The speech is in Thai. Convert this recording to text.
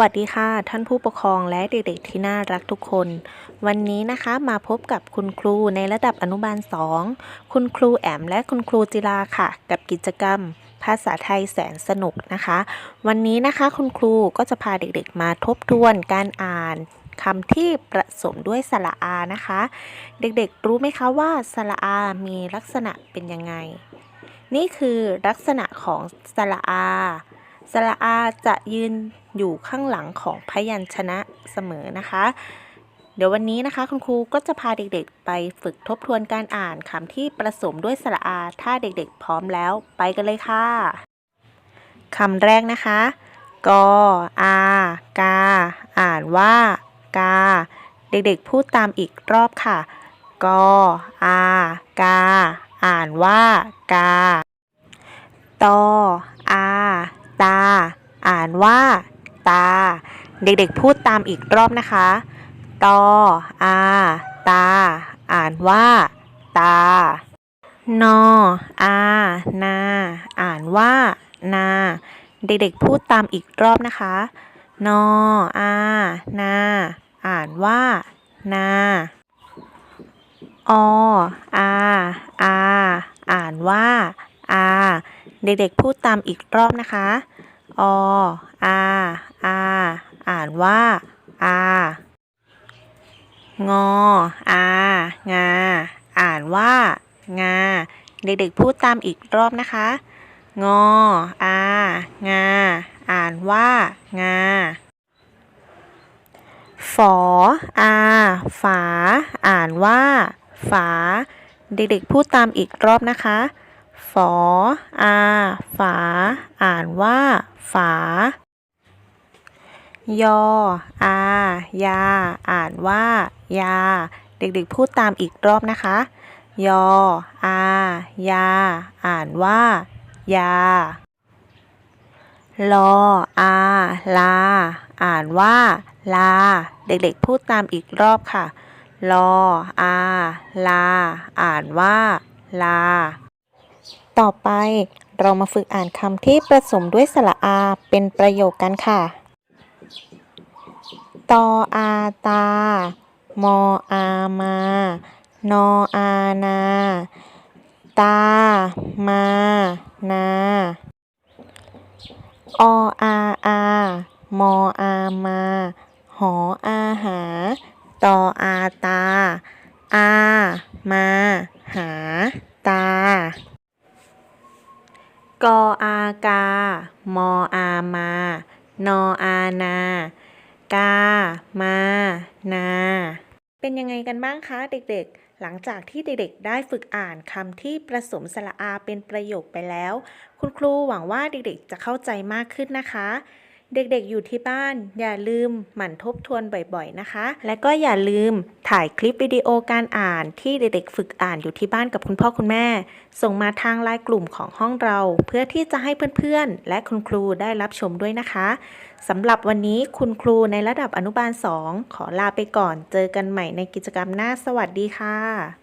วัสดีค่ะ ท่านผู้ปกครองและเด็กๆที่น่ารักทุกคน วันนี้นะคะมาพบกับคุณครูในระดับอนุบาล 2 คุณครูแอมและคุณครูจิราค่ะ กับกิจกรรม ภาษาไทยแสนสนุกนะคะ วันนี้นะคะคุณครูก็จะพาเด็กๆมาทบทวนการอ่านคำที่ประสมด้วยสระอานะคะ เด็กๆรู้ไหมคะว่าสระอามีลักษณะเป็นยังไง นี่คือลักษณะของสระอาสระอาจะยืน อยู่ข้างหลังของพยัญชนะเสมอนะคะ เดี๋ยววันนี้นะคะคุณครูก็จะพาเด็กๆ ไปฝึกทบทวนการอ่านคำที่ประสมด้วยสระอา ถ้าเด็กๆ พร้อมแล้วไปกันเลยค่ะคำแรกนะคะกอากา อ่านว่า กา เด็กๆ พูดตามอีกรอบค่ะกอากา อ่านว่า กาตออาตา อ่านว่า ตา เด็กๆพูดตามอีกรอบนะคะ ตออาตา อ่านว่า ตา นออานา อ่านว่า นา เด็กๆพูดตามอีกรอบนะคะ นออานา อ่านว่า นาออาอา อ่านว่า อา เด็กๆพูดตามอีกรอบนะคะ ออาอาอ่านว่าอางออางา อ่านว่า งา เด็กๆพูดตามอีกรอบนะคะ งออางา อ่านว่า งาฝออาฝา อ่านว่า ฝา เด็กๆพูดตามอีกรอบนะคะ ฝออาฝา อ่านว่า ฝา ยอ อา ยา อ่านว่า ยา เด็กๆ พูดตามอีกรอบนะคะ ยอ อา ยา อ่านว่า ยา ลอ อา ลา อ่านว่า ลา เด็กๆ พูดตามอีกรอบค่ะ ลอ อา ลา อ่านว่า ลา ต่อไปเรามาฝึกอ่านคำที่ผสมด้วยสระอาเป็นประโยคกันค่ะ ตออาตา มออา มา นออานา ตา มา นา ออาอา มออา มา หออาหา ตออาตา อา มา หา ตา กออากา มออามา นออานา กา มา นา เป็นยังไงกันบ้างคะเด็กๆ หลังจากที่เด็กๆ ได้ฝึกอ่านคำที่ประสมสระอาเป็นประโยคไปแล้ว คุณครูหวังว่าเด็กๆ จะเข้าใจมากขึ้นนะคะ เด็กๆอยู่ที่บ้าน อย่าลืมหมั่นทบทวนบ่อยๆนะคะ และก็อย่าลืมถ่ายคลิปวิดีโอการอ่านที่เด็กๆฝึกอ่านอยู่ที่บ้านกับคุณพ่อคุณแม่ ส่งมาทางไลน์กลุ่มของห้องเรา เพื่อที่จะให้เพื่อนๆ และคุณครูได้รับชมด้วยนะคะสำหรับวันนี้คุณครูในระดับอนุบาล 2 ขอลาไปก่อน เจอกันใหม่ในกิจกรรมหน้าสวัสดีค่ะ